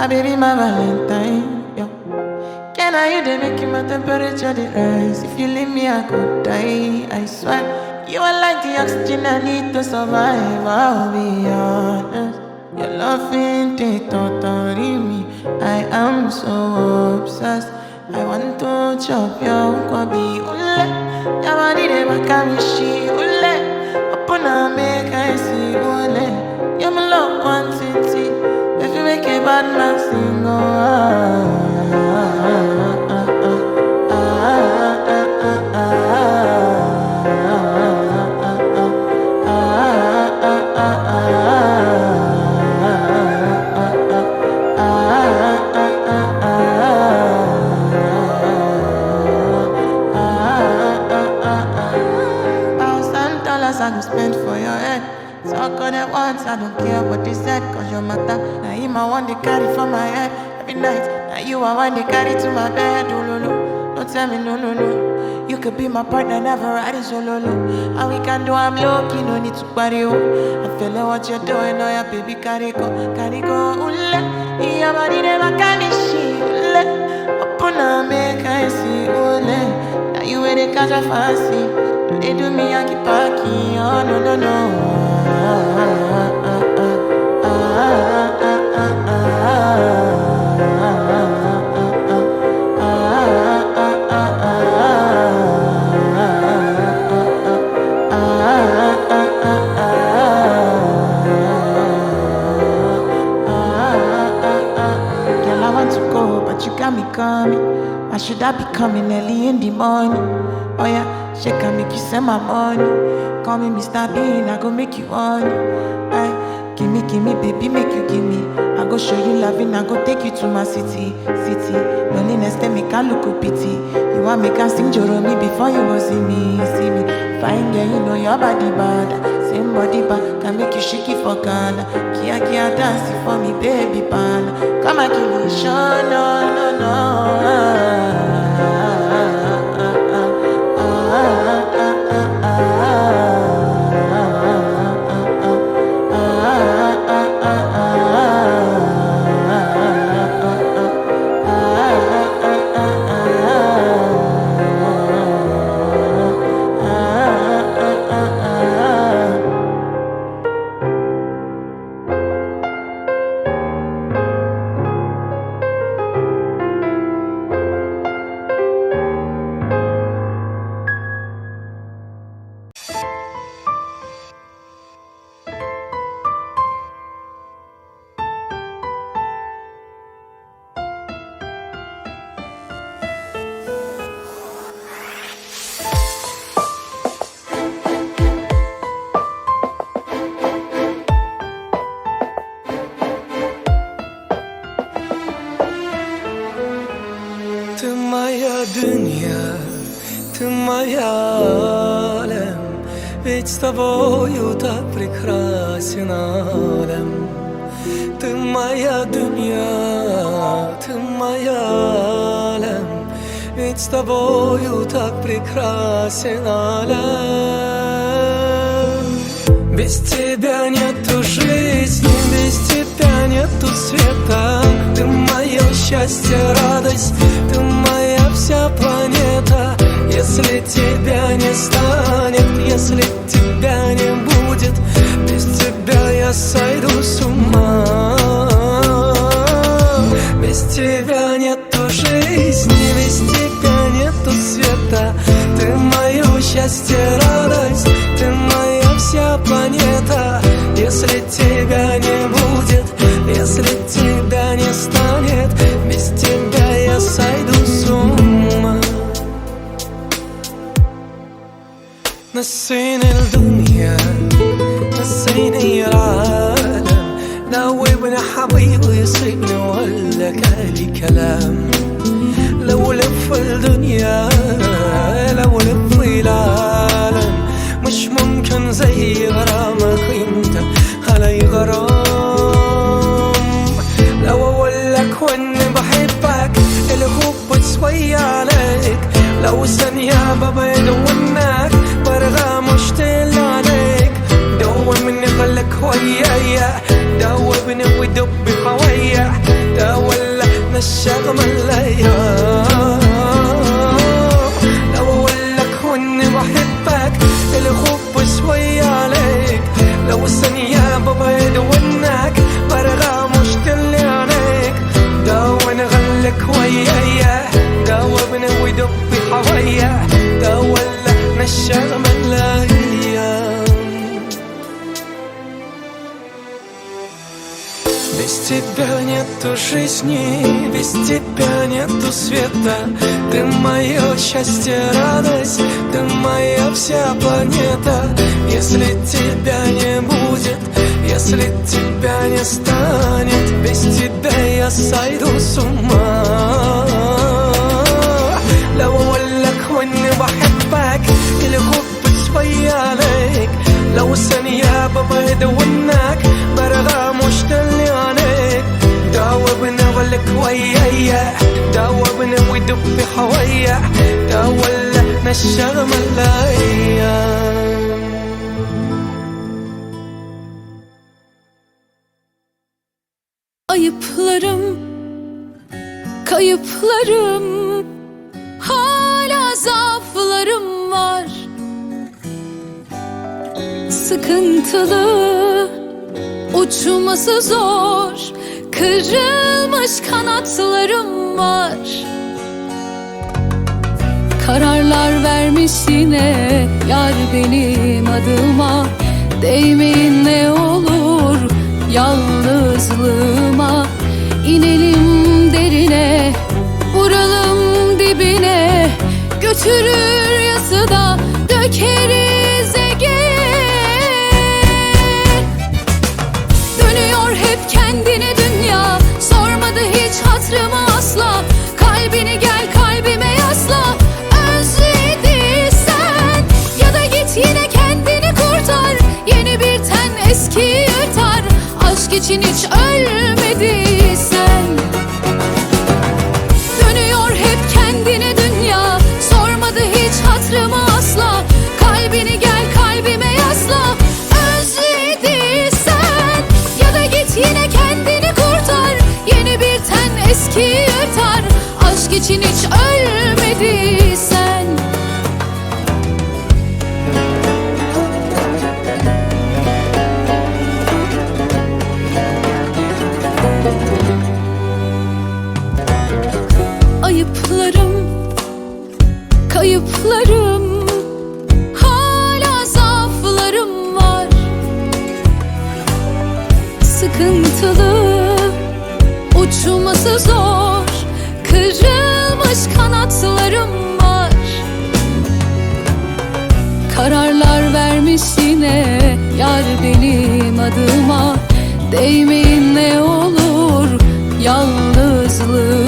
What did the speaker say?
My baby, my Valentine. Yo. Can I you they make my temperature rise? If you leave me, I could die. I swear. You are like the oxygen I need to survive. I'll be honest. Your loving they totally me. I am so obsessed. I want to chop your kwabi ule. Yamadi de bakamishi I go spend for your head. Talk on it once, I don't care what they said, cause your matter. Now him I want to carry for my head every night. Now you I want to carry to my bed. Oh, no, tell me no, no, no. You could be my partner, never ride it solo. Oh, no. And we can do, I'm lucky, no need to party. Oh. I'm feeling what you're doing, oh yeah, baby, carry go, carry go. Oh, Ule, yeah, body never can she. Ule, open up, make I see. Oh, Ule, now you where they catch a fancy. They do me Yankee Paki, oh no no no. Coming. Why should I be coming early in the morning? Oh yeah, she can make you send my money. Call me Mr. Bean, I go make you honey. Aye, give me, give me, baby, make you give me. I go show you loving, I go take you to my city, city. Loneliness, they make I look pity. You want make I sing Joromi before you go see me, see me. Fine girl, you know your body bad. Same body bad, can make you shake it for Ghana. Kia Kia dance for me, baby pan. Come and give me show, Ты моя дунья, ты моя алем Ведь с тобою так прекрасен алем. Ты моя дунья, ты моя алем Ведь с тобою так прекрасен алем. Без тебя нету жизни, без тебя нету света. Ты мое счастье, радость, ты моя نسيني الدنيا نسيني العالم. ناوبني حبيبي يصيبني ولا كالي كلام. لو لف الدنيا لو لف العالم مش ممكن زي غرامك انت علي غرام لو أقول لك وإني بحبك الحب شوية عليك. لو ثانية ببعد عنك Без тебя нету жизни, без тебя нету света Ты мое счастье, радость, ты моя вся планета Если тебя не будет, если тебя не станет Без тебя я сойду с ума لو اقولك واني بحبك الحب شوي عليك لو ثانية ببعد عنك داوبنا ولك ويايا داوبنا ودب حوايا داولنا الشغمة الايام Ayıplarım, kayıplarım Hala zaaflarım var Sıkıntılı, uçması zor Kırılmış kanatlarım var. Kararlar vermiş yine yar benim adıma. Değmeyin ne olur yalnızlığıma. İnelim derine vuralım dibine. Götürür yası da Ayıplarım, kayıplarım. Hala zaaflarım var. Sıkıntılı, uçması zor. Kırılmış kanatlarım var. Kararlar vermiş yine yar benim adıma. Değmeyin ne olur yalnızlığı